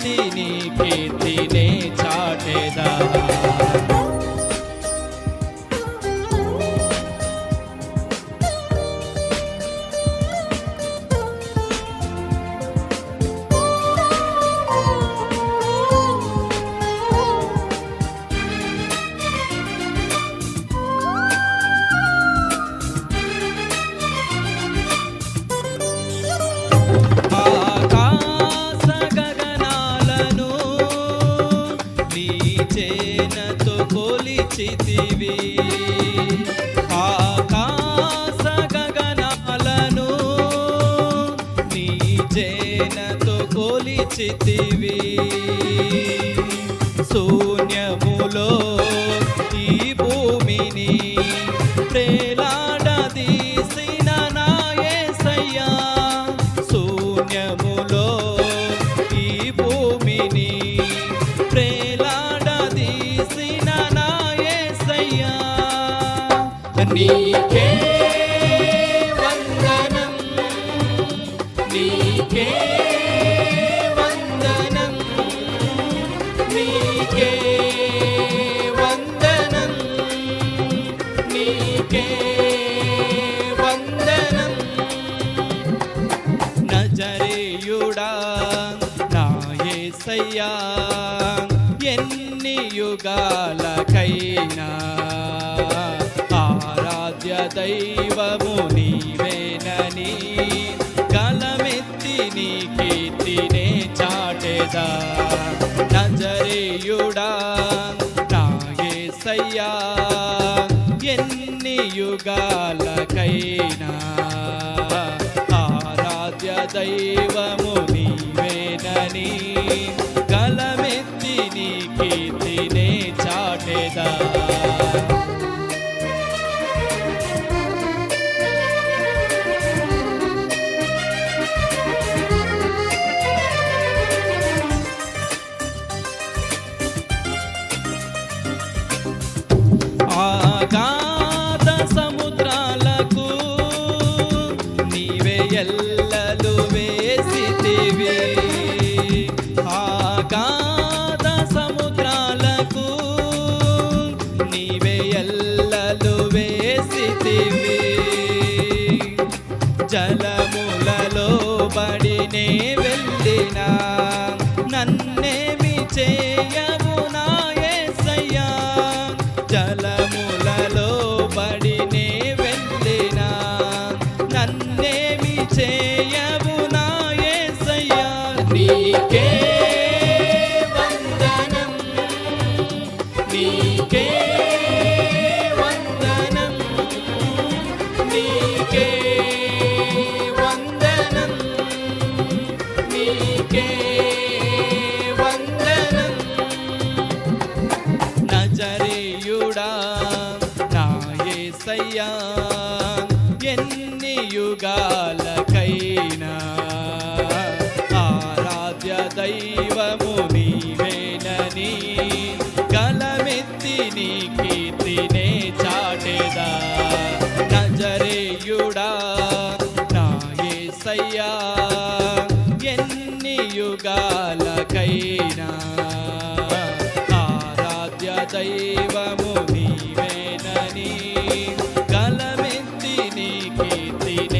గలమెత్తి నీ కీర్తినే కొలిచితివి శూన్యములో ఈ భూమిని ప్రేలాడదీసిన నాయసయ్యా శూన్యములో ఈ భూమిని ప్రేలాడదీసిన నాయసయ్యా నీకే యేసయ్యా ఎన్ని యుగాలకైనా ఆరాధ్య దైవము నీవేనని గలమెత్తి నీ కీర్తినే చాటెదా. నజరేయుడా నా యేసయ్యా ఎన్ని యుగాలకైనా ఆరాధ్య దైవము నీ నీవేనని గలమెత్తి నీ కీర్తినే చాటెదా. ఆగాధ Thank. యేసయ్యా ఎన్ని యుగాలకైనా? ఆరాధ్య దైవము నీవేనని కలమెత్తి నీ కీర్తిని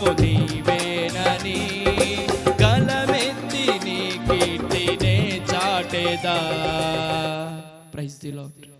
మార్పు నీవేనని గలమెత్తి నీ కీర్తినే చాటేదా. Praise the Lord